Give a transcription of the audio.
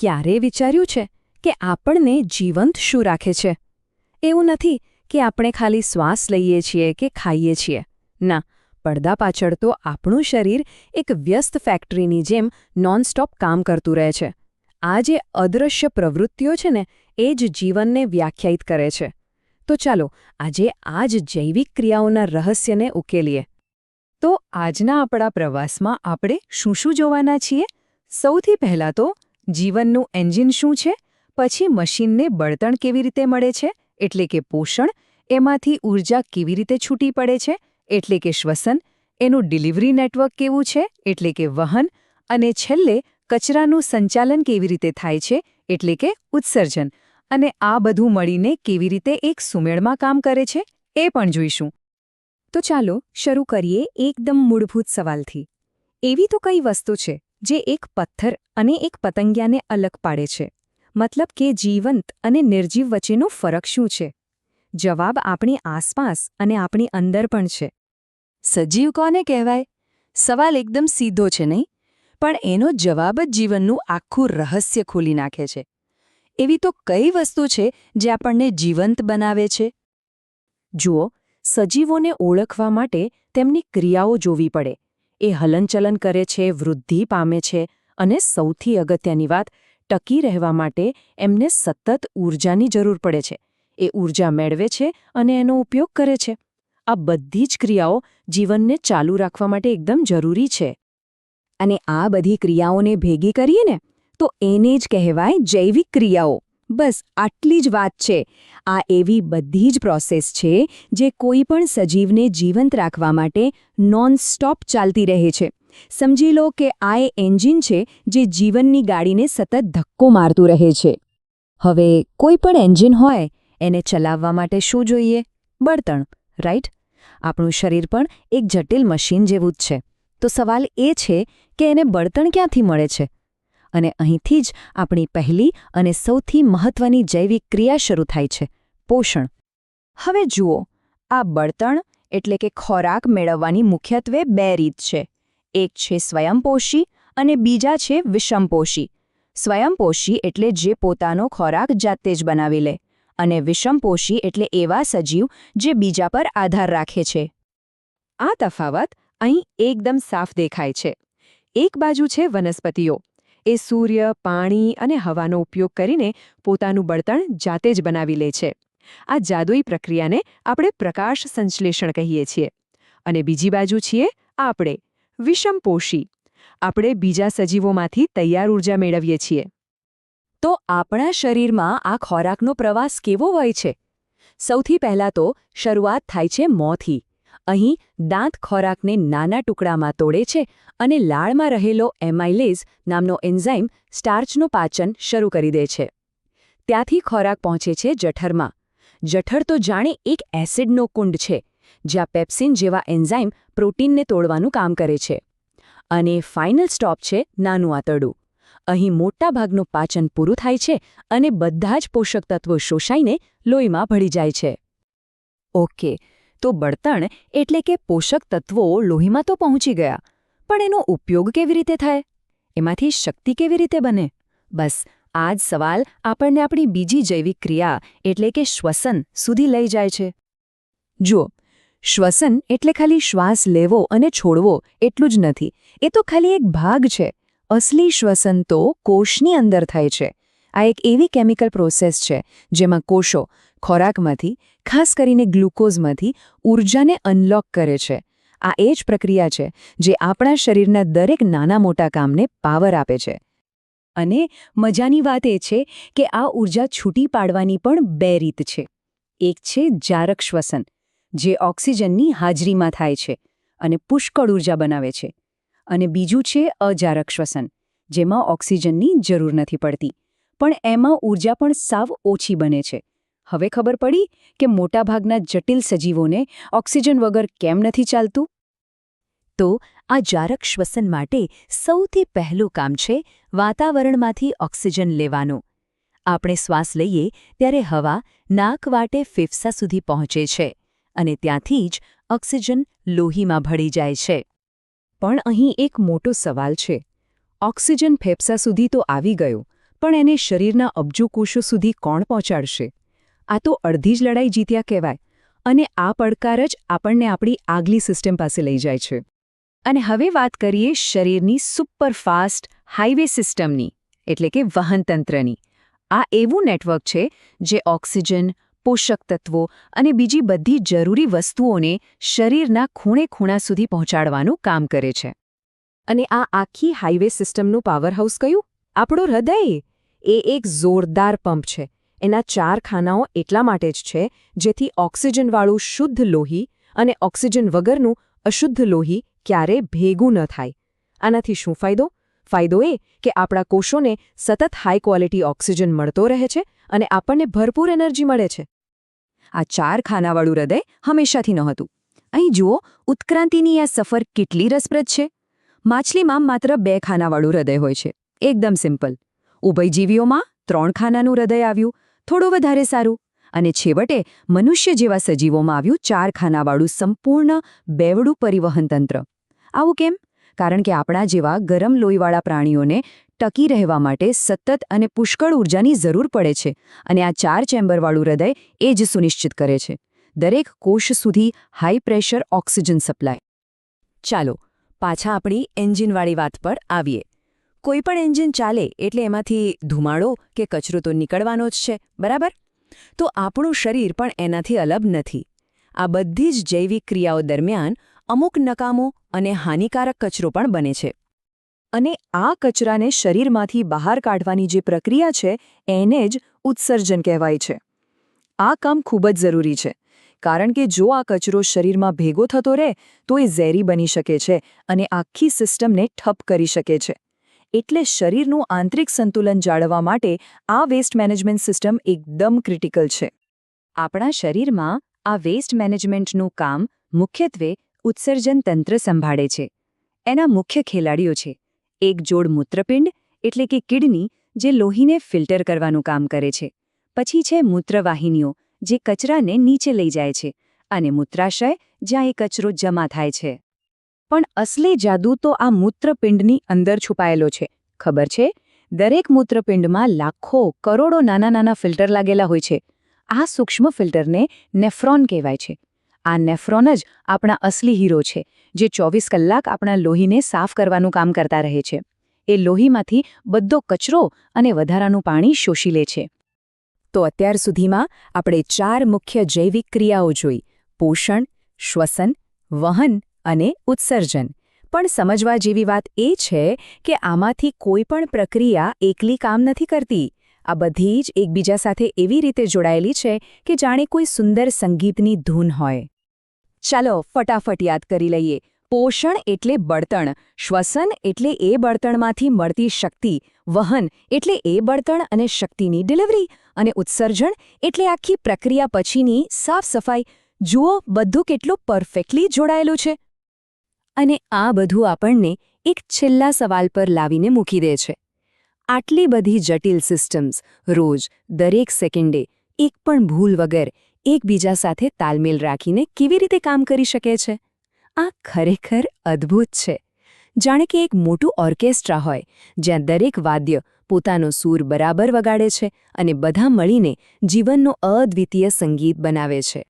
ક્યારે વિચાર્યું છે કે આપણને જીવંત શું રાખે છે? એવું નથી કે આપણે ખાલી શ્વાસ લઈએ છીએ કે ખાઈએ છીએ. ના, પડદા પાછળ તો આપણું શરીર એક વ્યસ્ત ફેક્ટરીની જેમ નોનસ્ટોપ કામ કરતું રહે છે. આ જે અદૃશ્ય પ્રવૃત્તિઓ છે ને, એ જ જીવનને વ્યાખ્યાયિત કરે છે. તો ચાલો, આજે આ જ જૈવિક ક્રિયાઓના રહસ્યને ઉકેલીએ. તો આજના આપણા પ્રવાસમાં આપણે શું શું જોવાના છીએ? સૌથી પહેલાં તો જીવનનું એન્જિન શું છે? પછી મશીનને બળતણ કેવી રીતે મળે છે? એટલે કે પોષણ? એમાંથી ઊર્જા કેવી રીતે છૂટી પડે છે? એટલે કે શ્વસન? એનું ડિલિવરી નેટવર્ક કેવું છે? એટલે કે વહન? અને છેલ્લે, કચરાનું સંચાલન કેવી રીતે થાય છે? એટલે કે ઉત્સર્જન? અને આ બધું મળીને કેવી રીતે એક સુમેળમાં કામ કરે છે? એ પણ જોઈશું. તો ચાલો, શરૂ કરીએ એકદમ મૂળભૂત સવાલથી. એવી તો કઈ વસ્તુ છે જે એક પથ્થર અને એક પતંગિયાને અલગ પાડે છે. મતલબ કે જીવંત અને નિર્જીવ વચ્ચેનો ફરક શું છે? જવાબ આપણી આસપાસ અને આપણી અંદર પણ છે. સજીવ કોને કહેવાય? સવાલ એકદમ સીધો છે નહીં? પણ એનો જવાબ જ જીવનનું આખું રહસ્ય ખોલી નાખે છે. એવી તો કઈ વસ્તુ છે જે આપણને જીવંત બનાવે છે? જુઓ, સજીવોને ઓળખવા માટે તેમની ક્રિયાઓ જોવી પડે. એ હલનચલન કરે છે, વૃદ્ધિ પામે છે અને સૌથી અગત્યની વાત, ટકી રહેવા માટે એમને સતત ઊર્જાની જરૂર પડે છે. એ ઊર્જા મેળવે છે અને એનો ઉપયોગ કરે છે. આ બધી જ ક્રિયાઓ જીવનને ચાલુ રાખવા માટે એકદમ જરૂરી છે. અને આ બધી ક્રિયાઓને ભેગી કરીએ ને, તો એને જ કહેવાય જૈવિક ક્રિયાઓ. બસ, આટલી જ વાત છે. આ એવી બધી જ પ્રોસેસ છે જે કોઈ પણ સજીવને જીવંત રાખવા માટે નોન સ્ટોપ ચાલતી રહે છે. સમજી લો કે આ એ એન્જિન છે જે જીવનની ગાડીને સતત ધક્કો મારતું રહે છે. હવે, કોઈ પણ એન્જિન હોય, એને ચલાવવા માટે શું જોઈએ? બળતણ, રાઈટ? આપણું શરીર પણ એક જટિલ મશીન જેવું જ છે. તો સવાલ એ છે કે એને બળતણ ક્યાંથી મળે છે? અને અહીંથી જ આપણી પહેલી અને સૌથી મહત્વની જૈવિક ક્રિયા શરૂ થાય છે, પોષણ. હવે જુઓ, આ બળતણ એટલે કે ખોરાક મેળવવાની મુખ્યત્વે બે રીત છે. એક છે સ્વયંપોષી અને બીજા છે વિષમપોષી. સ્વયંપોષી એટલે જે પોતાનો ખોરાક જાતે જ બનાવી લે અને વિષમપોષી એટલે એવા સજીવ જે બીજા પર આધાર રાખે છે. આ તફાવત અહીં એકદમ સાફ દેખાય છે. એક બાજુ છે વનસ્પતિઓ એ સૂર્ય, પાણી અને હવાનો ઉપયોગ કરીને પોતાનું બળતણ જાતે જ બનાવી લે છે. આ જાદુઈ પ્રક્રિયાને આપણે પ્રકાશ સંશ્લેષણ કહીએ છીએ. અને બીજી બાજુ છીએ આપણે વિષમપોષી આપણે બીજા સજીવોમાંથી તૈયાર ઊર્જા મેળવીએ છીએ. તો આપણા શરીરમાં આ ખોરાકનો પ્રવાસ કેવો હોય છે? સૌથી પહેલાં તો શરૂઆત થાય છે મોંથી. અહીં દાંત ખોરાકને નાના ટુકડામાં તોડે છે અને લાળમાં રહેલો એમાઇલેઝ નામનો એન્ઝાઇમ સ્ટાર્ચનું પાચન શરૂ કરી દે છે. ત્યાંથી ખોરાક પહોંચે છે જઠરમાં. જઠર તો જાણે એક એસિડનો કુંડ છે, જ્યાં પેપ્સિન જેવા એન્ઝાઇમ પ્રોટીનને તોડવાનું કામ કરે છે. અને ફાઇનલ સ્ટોપ છે નાનું આંતરડું. અહીં મોટાભાગનું પાચન પૂરું થાય છે અને બધા જ પોષક તત્વો શોષાઈને લોહીમાં ભળી જાય છે. ઓકે તો બળતણ એટલે કે પોષક તત્વો લોહીમાં તો પહોંચી ગયા. પણ એનો ઉપયોગ કેવી રીતે થાય? એમાંથી શક્તિ કેવી રીતે બને? બસ, આ જ સવાલ આપણને આપણી બીજી જૈવિક ક્રિયા એટલે કે શ્વસન સુધી લઈ જાય છે. જુઓ, શ્વસન એટલે ખાલી શ્વાસ લેવો અને છોડવો એટલું જ નથી. એ તો ખાલી એક ભાગ છે. અસલી શ્વસન તો કોષની અંદર થાય છે. આ એક એવી કેમિકલ પ્રોસેસ છે, જેમાં કોષો ખોરાકમાંથી, ખાસ કરીને ગ્લુકોઝમાંથી ઊર્જાને અનલોક કરે છે. આ એ જ પ્રક્રિયા છે, જે આપણા શરીરના દરેક નાના મોટા કામને પાવર આપે છે. અને મજાની વાત એ છે કે આ ઊર્જા છૂટી પાડવાની પણ બે રીત છે. એક છે જારક શ્વસન, જે ઓક્સિજનની હાજરીમાં થાય છે અને પુષ્કળ ઊર્જા બનાવે છે. અને બીજું છે અજારક શ્વસન, જેમાં ઓક્સિજનની જરૂર નથી પડતી. પણ એમાં ઊર્જા પણ સાવ ઓછી બને છે. હવે ખબર પડી કે મોટાભાગના જટિલ સજીવોને ઓક્સિજન વગર કેમ નથી ચાલતું? તો આ જારક શ્વસન માટે સૌથી પહેલું કામ છે વાતાવરણમાંથી ઓક્સિજન લેવાનું. આપણે શ્વાસ લઈએ ત્યારે હવા નાક વાટે ફેફસા સુધી પહોંચે છે અને ત્યાંથી જ ઓક્સિજન લોહીમાં ભળી જાય છે. પણ અહીં એક મોટો સવાલ છે. ઓક્સિજન ફેફસા સુધી તો આવી ગયો પણ એને શરીરના અબજો કોષો સુધી કોણ પહોંચાડશે? આ તો અડધી જ લડાઈ જીત્યા કહેવાય, અને આ પડકાર જ આપણને આપણી આગલી સિસ્ટમ પાસે લઈ જાય છે. અને હવે વાત કરીએ શરીરની સુપરફાસ્ટ હાઈવે સિસ્ટમની, એટલે કે વહનતંત્રની. આ એવું નેટવર્ક છે જે ઓક્સિજન, પોષક તત્વો અને બીજી બધી જરૂરી વસ્તુઓને શરીરના ખૂણે ખૂણા સુધી પહોંચાડવાનું કામ કરે છે. અને આ આખી હાઈવે સિસ્ટમનું પાવરહાઉસ કયું? આપણું હૃદય! એ એક જોરદાર પંપ છે. એના ચાર ખાનાઓ એટલા માટે જ છે, જેથી ઓક્સિજનવાળું શુદ્ધ લોહી અને ઓક્સિજન વગરનું અશુદ્ધ લોહી ક્યારે ભેગું ન થાય. આનાથી શું ફાયદો? ફાયદો એ કે આપણા કોષોને સતત હાઈ ક્વોલિટી ઓક્સિજન મળતો રહે છે અને આપણને ભરપૂર એનર્જી મળે છે. આ ચાર ખાનાવાળું હૃદય હંમેશાથી નહોતું. અહીં જુઓ, ઉત્ક્રાંતિની આ સફર કેટલી રસપ્રદ છે. માછલીમાં માત્ર બે ખાનાવાળું હૃદય હોય છે. એકદમ સિમ્પલ. ઉભયજીવીઓમાં ત્રણ ખાનાનું હૃદય આવ્યું, થોડું વધારે સારું. અને છેવટે મનુષ્ય જેવા સજીવોમાં આવ્યું ચાર ખાનાવાળું સંપૂર્ણ બેવડું પરિવહન તંત્ર. આવું કેમ? કારણ કે આપણા જેવા ગરમ લોહીવાળા પ્રાણીઓને ટકી રહેવા માટે સતત અને પુષ્કળ ઉર્જાની જરૂર પડે છે અને આ ચાર ચેમ્બરવાળું હૃદય એ જ સુનિશ્ચિત કરે છે. દરેક કોષ સુધી હાઈ પ્રેશર ઓક્સિજન સપ્લાય. ચાલો પાછા આપણી એન્જિનવાળી વાત પર આવીએ. કોઈ પણ એન્જિન ચાલે એટલે એમાંથી ધુમાડો કે કચરો તો નીકળવાનો જ છે, બરાબર? તો આપણું શરીર પણ એનાથી અલગ નથી. આ બધી જ જૈવિક ક્રિયાઓ દરમિયાન અમુક નકામો અને હાનિકારક કચરો પણ બને છે. અને આ કચરાને શરીરમાંથી બહાર કાઢવાની જે પ્રક્રિયા છે, એને જ ઉત્સર્જન કહેવાય છે. આ કામ ખૂબ જ જરૂરી છે, કારણ કે જો આ કચરો શરીરમાં ભેગો થતો રહે, તો એ ઝેરી બની શકે છે અને આખી સિસ્ટમને ઠપ કરી શકે છે. એટલે શરીરનું આંતરિક સંતુલન જાળવવા માટે આ વેસ્ટ મેનેજમેન્ટ સિસ્ટમ એકદમ ક્રિટિકલ છે. આપણા શરીરમાં આ વેસ્ટ મેનેજમેન્ટનું કામ મુખ્યત્વે ઉત્સર્જન તંત્ર સંભાળે છે. એના મુખ્ય ખેલાડીઓ છે. એક જોડ મૂત્રપિંડ એટલે કે કિડની જે લોહીને ફિલ્ટર કરવાનું કામ કરે છે. પછી છે મૂત્રવાહિનીઓ, જે કચરાને નીચે લઈ જાય છે અને મૂત્રાશય, જ્યાં એ કચરો જમા થાય છે. પણ અસલી જાદુ તો આ મૂત્રપિંડની અંદર છુપાયેલો છે. ખબર છે? દરેક મૂત્રપિંડમાં લાખો, કરોડો નાના નાના ફિલ્ટર લાગેલા હોય છે. આ સૂક્ષ્મ ફિલ્ટરને નેફ્રોન કહેવાય છે. આ નેફ્રોન જ આપણા અસલી હીરો છે, જે ચોવીસ કલાક આપણા લોહીને સાફ કરવાનું કામ કરતા રહે છે. એ લોહીમાંથી બધો કચરો અને વધારાનું પાણી શોષી લે છે. તો અત્યાર સુધીમાં આપણે ચાર મુખ્ય જૈવિક ક્રિયાઓ જોઈ. પોષણ, શ્વસન, વહન અને ઉત્સર્જન. પણ સમજવા જેવી વાત એ છે કે આમાંથી કોઈ પણ પ્રક્રિયા એકલી કામ નથી કરતી. આ બધી જ એકબીજા સાથે એવી રીતે જોડાયેલી છે કે જાણે કોઈ સુંદર સંગીતની ધૂન હોય. ચાલો ફટાફટ યાદ કરી લઈએ. પોષણ એટલે બળતણ, શ્વસન એટલે એ બળતણમાંથી મળતી શક્તિ, વહન એટલે એ બળતણ અને શક્તિની ડિલિવરી, અને ઉત્સર્જન એટલે આખી પ્રક્રિયા પછીની સાફ સફાઈ. જુઓ, બધું કેટલું પરફેક્ટલી જોડાયેલું છે. અને આ બધું આપણને એક છેલ્લા સવાલ પર લાવીને મૂકી દે છે. આટલી બધી જટિલ સિસ્ટમ્સ રોજ, દરેક સેકન્ડે, એક પણ ભૂલ વગર, એકબીજા સાથે તાલમેલ રાખીને કેવી રીતે કામ કરી શકે છે? આ ખરેખર અદ્ભુત છે. જાણે કે એક મોટું ઓર્કેસ્ટ્રા હોય, જ્યાં દરેક વાદ્ય પોતાનો સૂર બરાબર વગાડે છે અને બધા મળીને જીવનનો અદ્વિતીય સંગીત બનાવે છે.